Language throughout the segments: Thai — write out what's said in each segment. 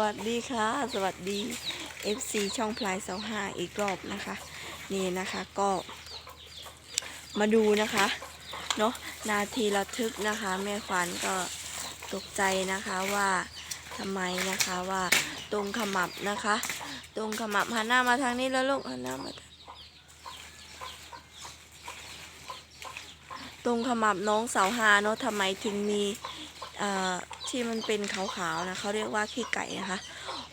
วัสดีค่ะ สวัสดี FC ช่องพลายเสาห้าอีกรอบนะคะ นี่นะคะก็มาดูนะคะเนาะนาทีระทึกนะคะ แม่ขวัญก็ตกใจนะคะว่าทำไมนะคะว่าตรงขมับนะคะ ตรงขมับหันหน้ามาทางนี้แล้วลูกหันหน้ามาตรงขมับน้องเสาหาเนาะทำไมถึงมี ที่มันเป็นขาวๆนะเขาเรียกว่าขี้ไก่นะคะ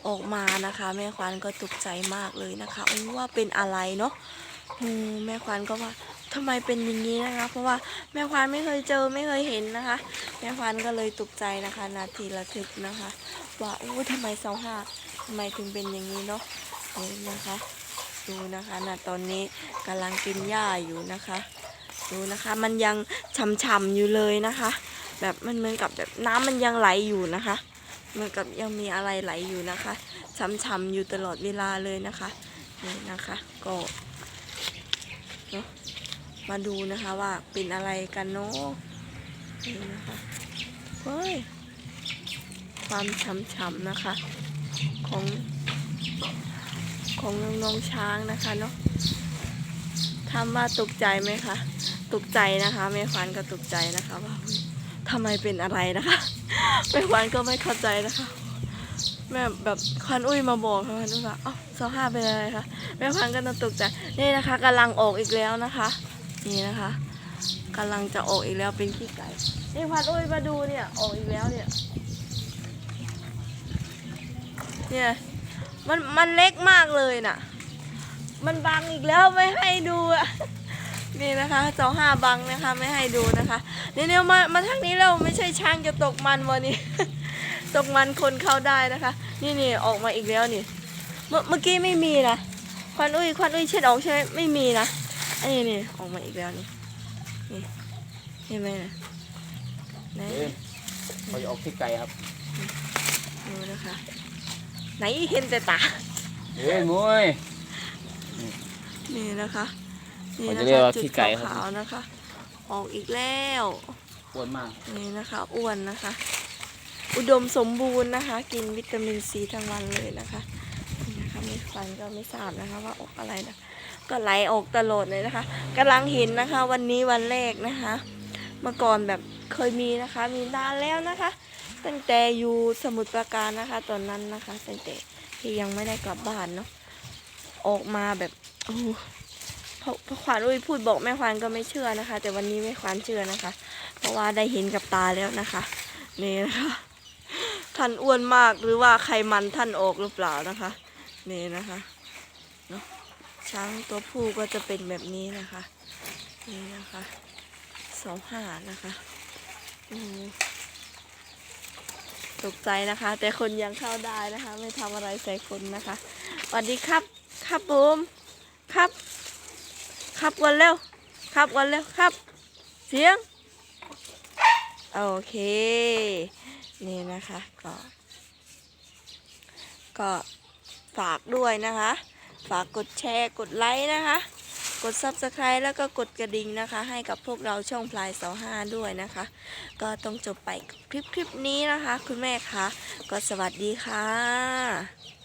ออกมานะคะ แม่ควานก็ตกใจมากเลยนะคะว่าเป็นอะไรเนาะแม่ควานก็ว่าทำไมเป็นอย่างนี้นะคะ เพราะว่าแม่ควานไม่เคยเจอไม่เคยเห็นนะคะ แม่ควานก็เลยตกใจนะคะ นาทีระทึกนะคะ ว่าโอ้ทำไมเสาห้าทำไมถึงเป็นอย่างนี้เนาะนี่นะคะ ดูนะคะนะตอนนี้กำลังกินหญ้าอยู่นะคะ ดูนะคะมันยังฉ่ำๆอยู่เลยนะคะ แบบมันเหมือนกับแบบน้ำมันยังไหลอยู่นะคะเหมือนกับยังมีอะไรไหลอยู่นะคะช้ำๆอยู่ตลอดเวลาเลยนะคะนี่นะคะก็เนาะมาดูนะคะว่าเป็นอะไรกันเนาะนี่นะคะเฮ้ยความช้ำๆนะคะของของน้องช้างนะคะเนาะถามว่าตกใจไหมคะ ตกใจนะคะแม่ขวัญก็ตกใจนะคะว่าเฮ้ย ทำไมเป็นอะไรนะคะแม่ขวัญก็ไม่เข้าใจนะคะ แม่แบบควันอุ้ยมาบอกค่ะควันอุ้ยว่าเอ้าสองห้าเป็นอะไรคะแม่ขวัญก็ต้องตกใจนี่นะคะกำลังออกอีกแล้วนะคะ นี่นะคะกำลังจะออกอีกแล้วเป็นขี้ไก่นี่ควันอุ้ยมาดูเนี่ยออกอีกแล้วเนี่ยเนี่ยมันมันเล็กมากเลยน่ะ มันบังอีกแล้วไม่ให้ดูอะ นี่นะคะสองห้าบังนะคะไม่ให้ดูนะคะนี่เนี่ยมามาทางนี้แล้วไม่ใช่ช้างจะตกมันวันนี้ ตกมันคนเข้าได้นะคะ นี่นี่ออกมาอีกแล้วนี่ เมื่อเมื่อกี้ไม่มีนะควันอุ้ยควันอุ้ยเช็ดออกใช่ไหมไม่มีนะอันนี้นี่ออกมาอีกแล้วนี่นี่เห็นไหมนะไหนเอ้ยเขาจะออกที่ไกลครับดูนะคะ ไหนเห็นแต่ตาเอ้ยมวยนี่นะคะนี่ เขานะจะเรียกคะว่าจุดขี้ไก่ครับ ขาวๆนะคะ ออกอีกแล้วอ้วนมาก นี่นะคะ อ้วนนะคะ อุดมสมบูรณ์นะคะ กินวิตามินซีทั้งวันเลยนะคะนี่นะคะไม่ฟันก็ไม่ทราบนะคะ ว่าออกอะไรนะก็ไหลออกตลอดเลยนะคะกำลังเห็นนะคะ วันนี้วันแรกนะคะ เมื่อก่อนแบบเคยมีนะคะ มีนานแล้วนะคะ ตั้งแต่อยู่สมุทรปราการนะคะ ตอนนั้นนะคะตั้งแต่ที่ยังไม่ได้กลับบ้านเนาะออกมาแบบโอ้โห พอพอขวานอุ้ยพูดบอกแม่ควานก็ไม่เชื่อนะคะ แต่วันนี้แม่ควานเชื่อนะคะ เพราะว่าได้เห็นกับตาแล้วนะคะนี่นะคะท่านอ้วนมากหรือว่าไขมันท่านออกหรือเปล่านะคะนี่นะคะเนาะช้างตัวผู้ก็จะเป็นแบบนี้นะคะนี่นะคะสองห้านะคะอืมตกใจนะคะ แต่คนยังเข้าได้นะคะ ไม่ทำอะไรใส่คนนะคะสวัสดีครับ ครับผมครับ ครับวันเร็วครับวันเร็วครับ เสียง โอเค นี่นะคะ ก็ ก็ฝากด้วยนะคะ ฝากกดแชร์กดไลค์นะคะ กด Subscribe แล้วก็กดกระดิ่งนะคะ ให้กับพวกเราช่องพลายเสาห้าด้วยนะคะ ก็ต้องจบไปคลิปคลิปนี้นะคะ คุณแม่คะก็สวัสดีค่ะ